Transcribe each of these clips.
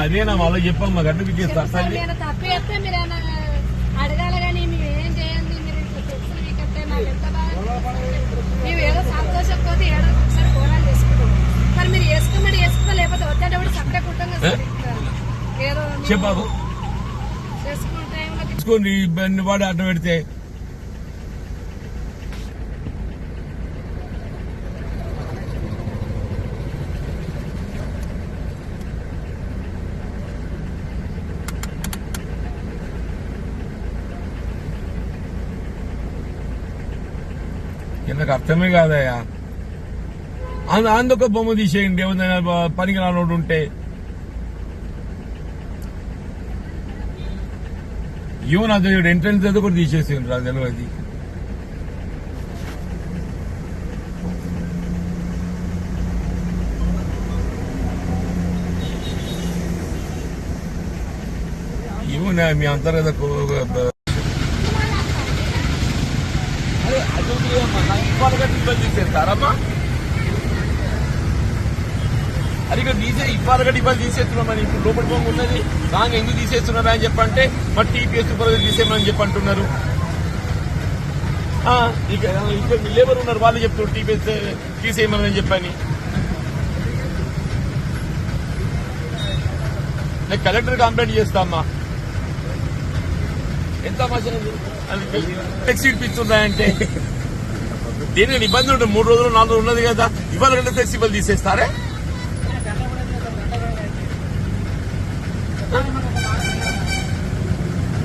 అదేనా వాళ్ళకి చెప్పమ్మా సార్ నేను తప్పు మీరు అడగాలి కానీ మేము ఏం చేయండి మీరు ఇట్లా తెచ్చిన మీకంటే నాకు ఎంత బాగా మేము ఏదో ఒకసారి పోరాలు చేసుకుంటాం. మరి మీరు వేసుకోమని వేసుకో లేకపోతే వద్దేటప్పుడు సపరేట్ ఉంటాం కదా. ఏదో ఇబ్బంది వాడు అడ్డం పెడితే. నాకు అర్థమే కాదయ్యా అంద- అందుకు బొమ్మ తీసేయండి ఏమైనా పనికి రానోడు ఉంటే ఈవెన్ అది ఎంట్రన్స్ అది కూడా తీసేసిండ్రు అది తెలియదు ఈవెన్ మీ అంతర్గత కో- అది నాకు ఇబ్బంది తీసేస్తారమ్మా అది ఇక్కడ తీసే ఇవ్వాలిగా గట్ల తీసేస్తున్నామని ఇప్పుడు లోపల బొమ్మ ఉన్నది రాంగ్ ఎందుకు తీసేస్తున్నారా అని చెప్పంటే మరి టీపీఎస్ సూపర్వైజర్ తీసేయమని చెప్పంటున్నారు ఇక ఇక్కడ మీ లేబర్ ఉన్నారు వాళ్ళు చెప్తారు టీపీఎస్ తీసేయమని చెప్పని నేను కలెక్టర్ కంప్లైంట్ చేస్తా అమ్మా. ఎంత టెక్స్ ఇప్పిస్తున్నాయంటే దీనికి ఇబ్బంది ఉంటుంది. మూడు రోజులు నాలుగు రోజులు ఉన్నది కదా. ఇవాళ కంటే ఫ్లెక్సిబుల్ తీసేస్తారే?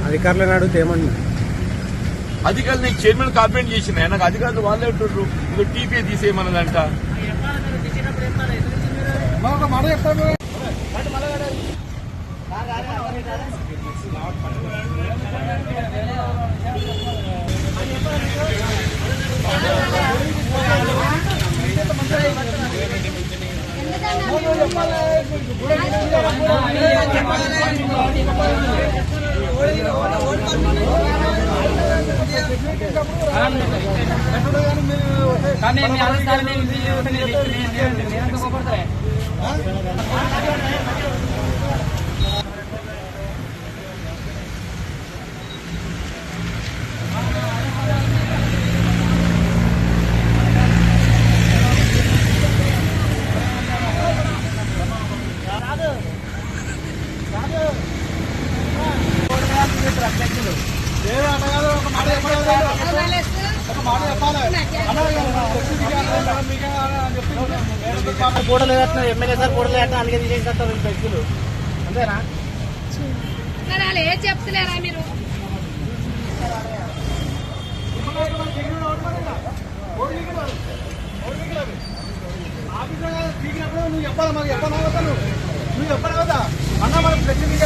అధికారులను అడిగితే ఏమన్నా అధికారులు నీకు చైర్మన్ కంప్లైంట్ చేసిన. నాకు అధికారులు వాళ్ళే ఉంటుండ్రు ఇది టీపీ తీసేయమన్నదంట. మాట చెప్తాను. కానీ మీ అందరినీ ఇది నేను కోపడతా ఒక ఫోటోలు వేస్తున్నా ఎమ్మెల్యే సార్ ఫోటోలు వేస్తున్నా అందుకే తీసేస్తారు వ్యక్తులు అంతేనా? మరి వాళ్ళు ఏం చెప్తలేరా మీరు? నువ్వు చెప్పాలి మరి చెప్పాలి నువ్వు చెప్పాలి కదా? అన్న మనకు ఫ్లెక్సిబిలిటీ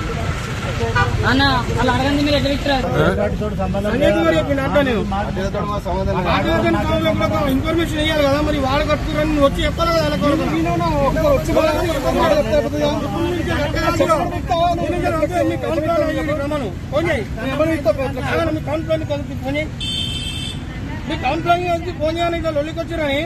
అన్న అలా అడగండి మీరు ఎట్లా విక్టర్ ఇన్ఫర్మేషన్ ఇవ్వాలి కదా మరి వాడు కట్టుకురని నువ్వు వచ్చి చెప్పాలి కదా మీ ప్లాన్ ఫోన్ చేయాలి లొల్లికి వచ్చిరని